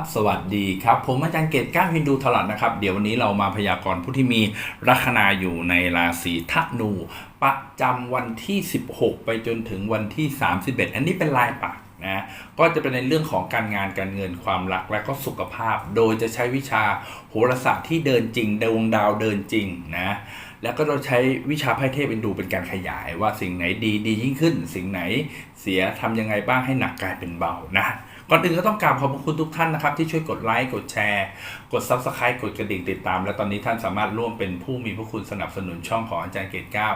บสวัสดีครับ ผมอาจารย์เกตก้าฮินดูถลัดนะครับ เดี๋ยววันนี้เรามาพยากรณ์ผู้ที่มีลัคนาอยู่ในราศีธนูประจำวันที่ 16 ไปจนถึงวันที่ 31 อันนี้เป็นลายปักนะก็จะเป็นในเรื่องของการงานการเงินความรักและก็สุขภาพ โดยจะใช้วิชาโหราศาสตร์ที่เดินจริงดวงดาวเดินจริงนะแล้วก็เราใช้วิชาไพ่เทพเป็นดูเป็นการขยายว่าสิ่งไหนดีดียิ่งขึ้น สิ่งไหนเสียทำยังไงบ้างให้หนักกลายเป็นเบานะ ก่อนอื่นก็ต้องกราบขอบพระคุณทุกท่านนะครับ ที่ช่วยกดไลค์ กดแชร์ กด Subscribe กดกระดิ่งติดตาม และตอนนี้ท่านสามารถร่วมเป็นผู้มีพระคุณสนับสนุนช่องของอาจารย์เกตเก้า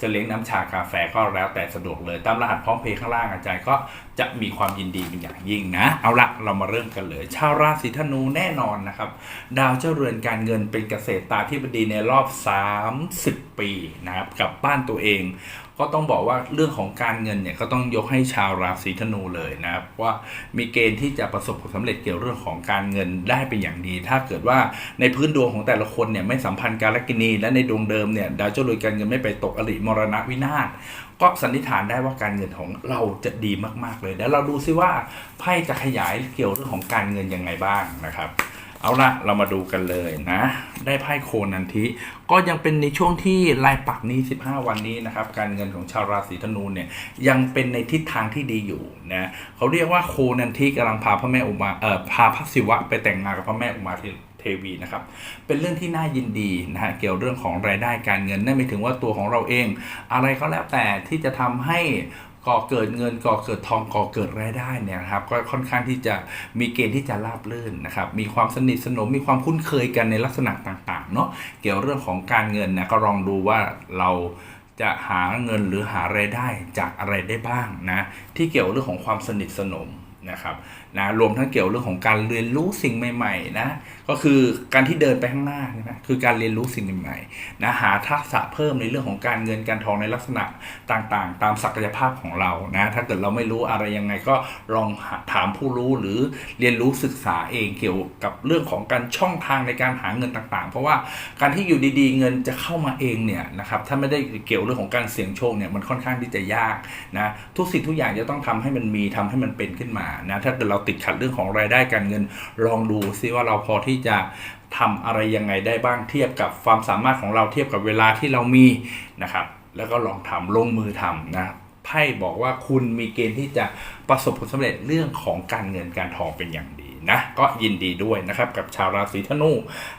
จะเลี้ยงน้ำชากาแฟก็แล้วแต่สะดวกเลย ตามรหัสพร้อมเพย์ข้างล่างอาจารย์ก็จะมีความยินดีเป็นอย่างยิ่งนะ เอาละเรามาเริ่มกันเลยชาวราศีธนูแน่นอนนะครับ ดาวเจ้าเรือนการเงินเป็นเกษตรตาธิบดีในรอบ 30 ปีนะครับกับบ้านตัวเอง ก็ต้องบอกว่าเรื่องของการเงินเนี่ยก็ต้องยกให้ชาวราศีธนูเลยนะครับว่ามีเกณฑ์ที่จะประสบผลสำเร็จเกี่ยวเรื่องของการเงินได้เป็นอย่างดี ถ้าเกิดว่าในพื้นดวงของแต่ละคนเนี่ยไม่สัมพันธ์การลกินีและในดวงเดิมเนี่ยดาวเจ้ารือนการเงินไม่ไปตกอริมรณะวินาศก็สันนิษฐานได้ว่าการเงินของเราจะดีมาก ๆเลยเดี๋ยวเราดูซิว่าไพ่จะขยายเกี่ยวเรื่องของการเงินยังไงบ้างนะครับ เอาละเรามาดูกันเลยนะ ได้ไพ่โคนันทิก็ยังเป็นในช่วงที่ลายปักนี้ 15 วันนี้นะครับ การเงินของชาวราศีธนูเนี่ยยังเป็นในทิศทางที่ดีอยู่นะเขาเรียกว่าโคนันทิกำลังพาพระแม่อุมาเอ่อพาพระศิวะไปแต่งงานกับพระแม่อุมาเทวีนะครับเป็นเรื่องที่น่ายินดีนะฮะเกี่ยวเรื่องของรายได้การเงินนั่นหมายถึงว่าตัวของเราเอง อะไรก็แล้วแต่ที่จะทำให้ ก่อเกิดเงินก่อเกิดทองก่อเกิดรายได้เนี่ยนะครับก็ค่อนข้างที่จะมีเกณฑ์ที่จะราบรื่นนะครับมีความสนิทสนมมีความคุ้นเคยกันในลักษณะต่างๆเนาะเกี่ยวเรื่องของการเงินนะก็ลองดูว่าเราจะหาเงินหรือหารายได้จากอะไรได้บ้างนะที่เกี่ยวเรื่องของความสนิทสนมนะครับ นะรวมทั้งเกี่ยวเรื่องของการเรียนรู้สิ่งใหม่ๆนะก็คือการที่เดินไปข้างหน้าใช่ไหมคือการเรียนรู้สิ่งใหม่ๆนะหาทักษะเพิ่มในเรื่องของการเงินการทองในลักษณะต่างๆ ตามศักยภาพของเรานะถ้าเกิดเราไม่รู้อะไรยังไงก็ลองถามผู้รู้หรือเรียนรู้ศึกษาเองเกี่ยวกับเรื่องของการช่องทางในการหาเงินต่างๆ เพราะว่าการที่อยู่ดีๆ เงินจะเข้ามาเองเนี่ยนะครับถ้าไม่ได้เกี่ยวเรื่องของการเสี่ยงโชคเนี่ยมันค่อนข้างที่จะยากนะทุกสิ่งทุกอย่างจะต้องทำให้มันมีทำให้มันเป็นขึ้นมานะถ้าเกิดเราติดขัดเรื่องของรายได้การเงิน ลองดูซิว่าเราพอที่จะทำอะไรยังไงได้บ้างเทียบกับความสามารถของเราเทียบกับเวลาที่เรามีนะครับ แล้วก็ลองทำลงมือทำนะไพ่บอกว่าคุณมีเกณฑ์ที่จะประสบผลสำเร็จเรื่องของการเงินการทองเป็นอย่างดีนะก็ยินดีด้วยนะครับกับชาวราศีธนู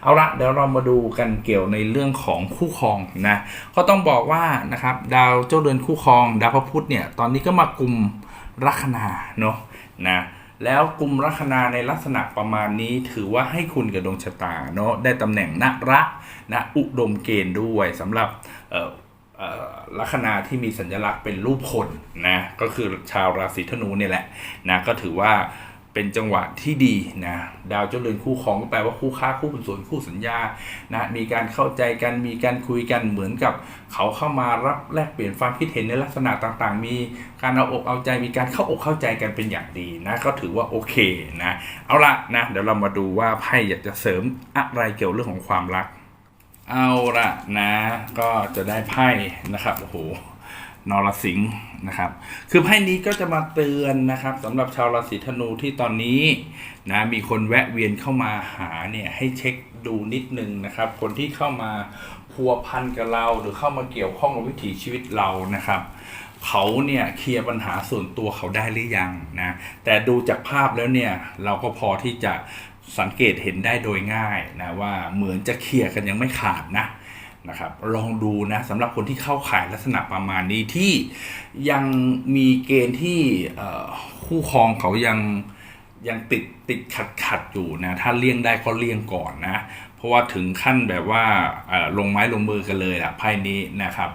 เอาละเดี๋ยวเรามาดูกันเกี่ยวในเรื่องของคู่ครองนะก็ต้องบอกว่านะครับดาวเจ้าเรือนคู่ครอง ดาวพระพุธเนี่ยตอนนี้ก็มากลุ่มลัคนาเนาะนะ แล้วกลุ่มลัคนาในลักษณะประมาณนี้ถือว่าให้คุณกับดวงชะตาเนาะได้ตำแหน่งนระนะอุดมเกณฑ์ด้วยสำหรับเอ่อลัคนาที่มีสัญลักษณ์เป็นรูปคนนะก็คือชาวราศีธนูเนี่ยแหละนะก็ถือว่า เป็นจังหวะที่ดีนะดาวเจ้าเรือนคู่ครองก็แปลว่าคู่ค้าคู่เป็นส่วนคู่สัญญานะมีการเข้าใจกันมีการคุยกันเหมือนกับเขาเข้ามารับแลกเปลี่ยนความคิดเห็นในลักษณะต่างๆ มีการเอาอกเอาใจมีการเข้าอกเข้าใจกันเป็นอย่างดีนะก็ถือว่าโอเคนะเอาละนะเดี๋ยวเรามาดูว่าไพ่อยากจะเสริมอะไรเกี่ยวเรื่องของความรัก เอาละนะ ก็จะได้ไพ่นะครับโอ้โห นรสิงห์นะครับ คือไพ่นี้ก็จะมาเตือนนะครับสำหรับชาวราศีธนูที่ตอนนี้นะมีคนแวะเวียนเข้ามาหาเนี่ยให้เช็คดูนิดนึงนะครับ คนที่เข้ามาพัวพันกับเราหรือเข้ามาเกี่ยวข้องกับวิถีชีวิตเรานะครับเขาเนี่ยเคลียร์ปัญหาส่วนตัวเขาได้หรือยังนะแต่ดูจากภาพแล้วเนี่ยเราก็พอที่จะสังเกตเห็นได้โดยง่ายนะว่าเหมือนจะเคลียร์กันยังไม่ขาดนะ นะครับลองดูนะสำหรับคนที่เข้าข่ายลักษณะประมาณนี้ที่ยังมีเกณฑ์ที่คู่ครองเขายังยังติดติดขัดขัดอยู่นะถ้าเลี่ยงได้ก็เลี่ยงก่อนนะ เพราะว่าถึงขั้นแบบว่าลงไม้ลงมือกันเลยอะไพ่นี้นะครับ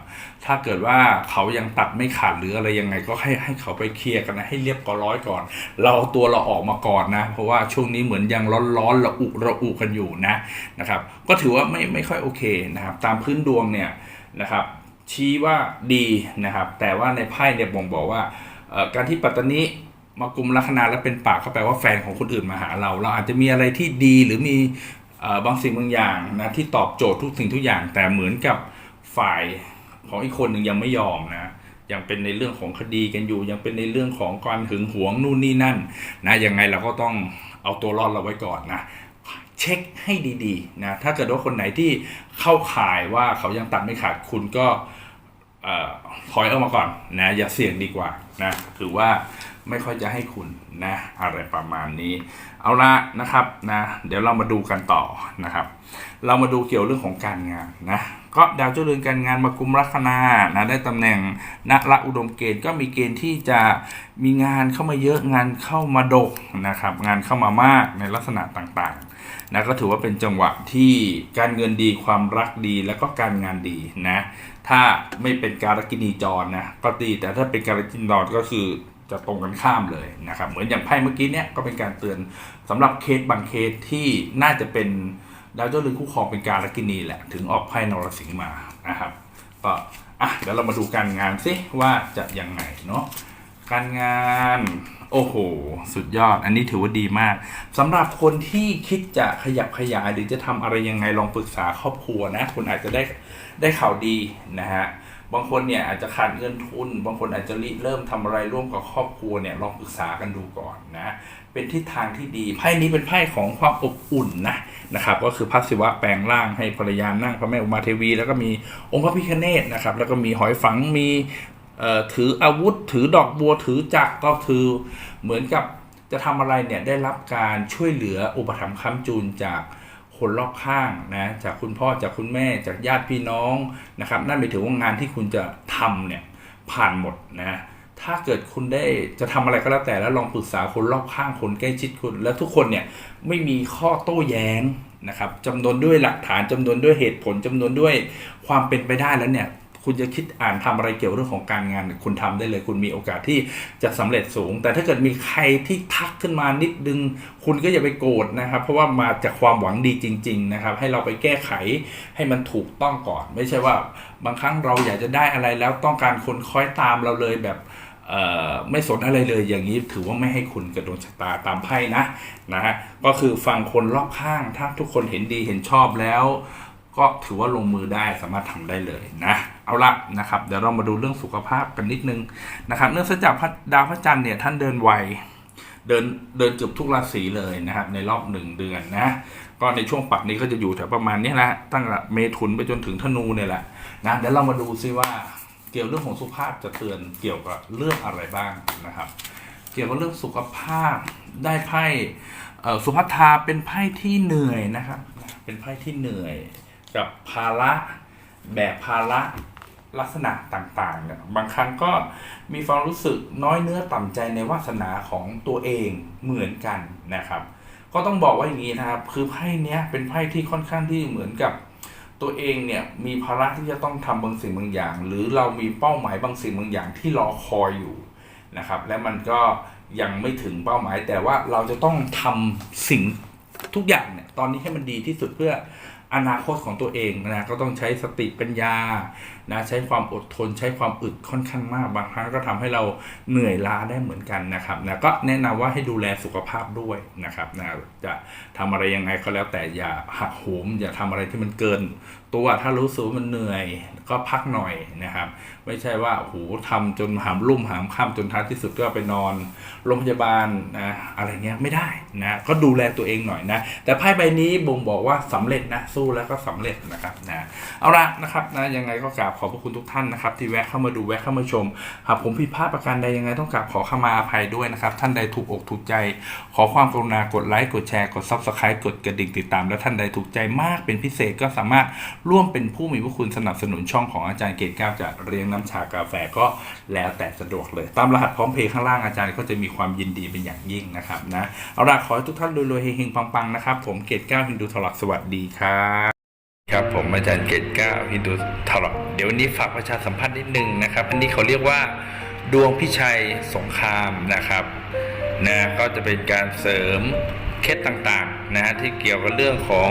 ถ้าเกิดว่าเขายังตัดไม่ขาดหรืออะไรยังไงก็ให้ให้เขาไปเคลียร์กันนะให้เรียบกร้อยก่อน เราตัวเราออกมาก่อนนะ เพราะว่าช่วงนี้เหมือนยังร้อนๆระอุระอุกันอยู่นะนะครับ ก็ถือว่าไม่ไม่ค่อยโอเคนะครับ ตามพื้นดวงเนี่ยนะครับ ชี้ว่าดีนะครับ แต่ว่าในไพ่เนี่ยบ่งบอกว่าการที่ปัตตานีมากลุ่มลัคนาแล้วเป็นปากก็แปลว่าแฟนของคนอื่นมาหาเรา เราอาจจะมีอะไรที่ดีหรือมี บางสิ่งบางอย่างนะที่ตอบโจทย์ทุกสิ่งทุกอย่าง แต่เหมือนกับฝ่ายของอีกคนหนึ่งยังไม่ยอมนะยังเป็นในเรื่องของคดีกันอยู่ ยังเป็นในเรื่องของการหึงหวงนู่นนี่นั่นนะยังไงเราก็ต้องเอาตัวรอดเราไว้ก่อนนะเช็คให้ดีๆนะถ้าเกิดว่าคนไหนที่เข้าข่ายว่าเขายังตัดไม่ขาดคุณก็เอ่อถอยออกมาก่อนนะอย่าเสี่ยงดีกว่านะถือว่า ไม่ค่อยจะให้คุณนะอะไรประมาณนี้ เอาละนะครับนะเดี๋ยวเรามาดูกันต่อนะครับ เรามาดูเกี่ยวเรื่องของการงานนะก็ดาวเจ้าเรือนการงานมากุมลัคนานะได้ตำแหน่งนักละอุดมเกณฑ์ก็มีเกณฑ์ที่จะมีงานเข้ามาเยอะงานเข้ามาดกนะครับ งานเข้ามามากในลักษณะต่างๆนะก็ถือว่าเป็นจังหวะที่การเงินดีความรักดีแล้วก็การงานดีนะถ้าไม่เป็นการกินีจรนะก็ดีแต่ถ้าเป็นการกินีจรก็คือ จะตรงกันข้ามเลยนะครับเหมือนอย่างไพ่เมื่อกี้เนี่ยก็เป็นการเตือนสำหรับเคสบางเคสที่น่าจะเป็นดาวเจ้าเรือนคู่ครองเป็นการลกินีแหละถึงออกไพ่นรสิงห์มานะครับก็อะเดี๋ยวเรามาดูการงานซิว่าจะยังไงเนาะการงานโอ้โห สุดยอด อันนี้ถือว่าดีมากสำหรับคนที่คิดจะขยับขยายหรือจะทำอะไรยังไงลองปรึกษาครอบครัวนะ คุณอาจจะได้ได้ข่าวดีนะฮะ บางคนเนี่ยอาจจะขาดเงินทุน บางคนอาจจะริเริ่มทำอะไรร่วมกับครอบครัวเนี่ยลองปรึกษากันดูก่อนนะ เป็นทิศทางที่ดี ไพ่นี้เป็นไพ่ของความอบอุ่นนะนะครับ ก็คือพระศิวะแปลงร่างให้ภรรยานั่งพระแม่อุมาเทวี แล้วก็มีองค์พระพิฆเนศนะครับ แล้วก็มีหอยฝังมีเอ่อถืออาวุธ ถือดอกบัวถือจักรก็คือเหมือนกับจะทำอะไรเนี่ยได้รับการช่วยเหลืออุปถัมภ์ค้ำจูนจาก คนรอบข้างนะจากคุณพ่อจากคุณแม่จากญาติพี่น้องนะครับนั่นหมายถึงว่างานที่คุณจะทำเนี่ยผ่านหมดนะถ้าเกิดคุณได้จะทำอะไรก็แล้วแต่แล้วลองปรึกษาคนรอบข้างคนใกล้ชิดคุณ แล้วทุกคนเนี่ยไม่มีข้อโต้แย้งนะครับจำนวนด้วยหลักฐานจำนวนด้วยเหตุผลจำนวนด้วยความเป็นไปได้แล้วเนี่ย คุณจะคิดอ่านทำอะไรเกี่ยวเรื่องของการงาน คุณทำได้เลย คุณมีโอกาสที่จะสำเร็จสูง แต่ถ้าเกิดมีใครที่ทักขึ้นมานิดนึง คุณก็อย่าไปโกรธนะครับ เพราะว่ามาจากความหวังดีจริง ๆ นะครับ ให้เราไปแก้ไขให้มันถูกต้องก่อน ไม่ใช่ว่าบางครั้งเราอยากจะได้อะไรแล้วต้องการคนคอยตามเราเลยแบบไม่สนอะไรเลยอย่างนี้ถือว่าไม่ให้คุณกระโดวงชะตาตามไพ่นะนะก็คือฟังคนรอบข้างถ้าทุกคนเห็นดีเห็นชอบแล้ว ก็ถือว่าลงมือได้สามารถทำได้เลยนะ เอาละนะครับ เดี๋ยวเรามาดูเรื่องสุขภาพกันนิดนึงนะครับ เนื่องจากพระดาวพระจันทร์เนี่ยท่านเดินไวเดินเดินเกือบทุกราศีเลยนะครับ ในรอบหนึ่งเดือนนะก็ในช่วงปักนี้ก็จะอยู่แถวประมาณนี้แหละตั้งแต่เมถุนไปจนถึงธนูเนี่ยแหละนะเดี๋ยวเรามาดูซิว่าเกี่ยวเรื่องของสุขภาพจะเตือนเกี่ยวกับเรื่องอะไรบ้างนะครับ เกี่ยวกับเรื่องสุขภาพได้ไพ่สุภัทาเป็นไพ่ที่เหนื่อยนะครับ เป็นไพ่ที่เหนื่อย กับภาระแบกภาระลักษณะต่างๆเนี่ยบางครั้งก็มีความรู้สึกน้อยเนื้อต่ำใจในวาสนาของตัวเองเหมือนกันนะครับ ก็ต้องบอกว่าอย่างนี้นะครับ คือไพ่เนี้ยเป็นไพ่ที่ค่อนข้างที่เหมือนกับตัวเองเนี่ยมีภาระที่จะต้องทำบางสิ่งบางอย่าง หรือเรามีเป้าหมายบางสิ่งบางอย่างที่รอคอยอยู่นะครับ และมันก็ยังไม่ถึงเป้าหมาย แต่ว่าเราจะต้องทำสิ่งทุกอย่างเนี่ยตอนนี้ให้มันดีที่สุดเพื่อ อนาคตของตัวเองนะก็ต้องใช้สติปัญญานะใช้ความอดทน ใช้ความอึดค่อนข้างมากบางครั้งก็ทำให้เราเหนื่อยล้าได้เหมือนกันนะครับนะก็แนะนำว่าให้ดูแลสุขภาพด้วยนะครับนะจะทำอะไรยังไงก็แล้วแต่อย่าหักโหมอย่าทำอะไรที่มันเกินตัวถ้ารู้สึกมันเหนื่อยก็พักหน่อยนะครับ ไม่ใช่ว่าโหทำจนหามรุ่มหามค่ำจนท้ายที่สุดก็ไปนอนโรงพยาบาลนะอะไรเงี้ยไม่ได้นะก็ดูแลตัวเองหน่อยนะแต่ไพ่ใบนี้บ่งบอกว่าสำเร็จนะสู้แล้วก็สำเร็จนะครับนะเอาละนะครับนะยังไงก็กราบขอบพระคุณทุกท่านนะครับ ที่แวะเข้ามาดูแวะเข้ามาชมหากผมผิดพลาดประการใดยังไงต้องกราบขอขมาอภัยด้วยนะครับ ท่านใดถูกอกถูกใจ ขอความกรุณากดไลค์กดแชร์กด subscribe กดกระดิ่งติดตาม และท่านใดถูกใจมากเป็นพิเศษก็สามารถ ร่วมเป็นผู้มีพระคุณสนับสนุนช่องของอาจารย์เกตแก้วจะเรียงน้ำชากาแฟก็แล้วแต่สะดวกเลย ตามรหัสพร้อมเพย์ข้างล่างอาจารย์ก็จะมีความยินดีเป็นอย่างยิ่งนะครับนะเอาล่ะขอให้ทุกท่านรวยๆเฮงๆปังๆนะครับผมเกตแก้วฮินดูทลักสวัสดีครับครับผมอาจารย์เกตเก้าฮินดูทลอดเดี๋ยววันนี้ฝากประชาสัมพันธ์นิดนึงนะครับอันนี้เขาเรียกว่าดวงพิชัยสงครามนะครับนะก็จะเป็นการเสริมเคล็ดต่างๆนะฮะที่เกี่ยวกับเรื่องของ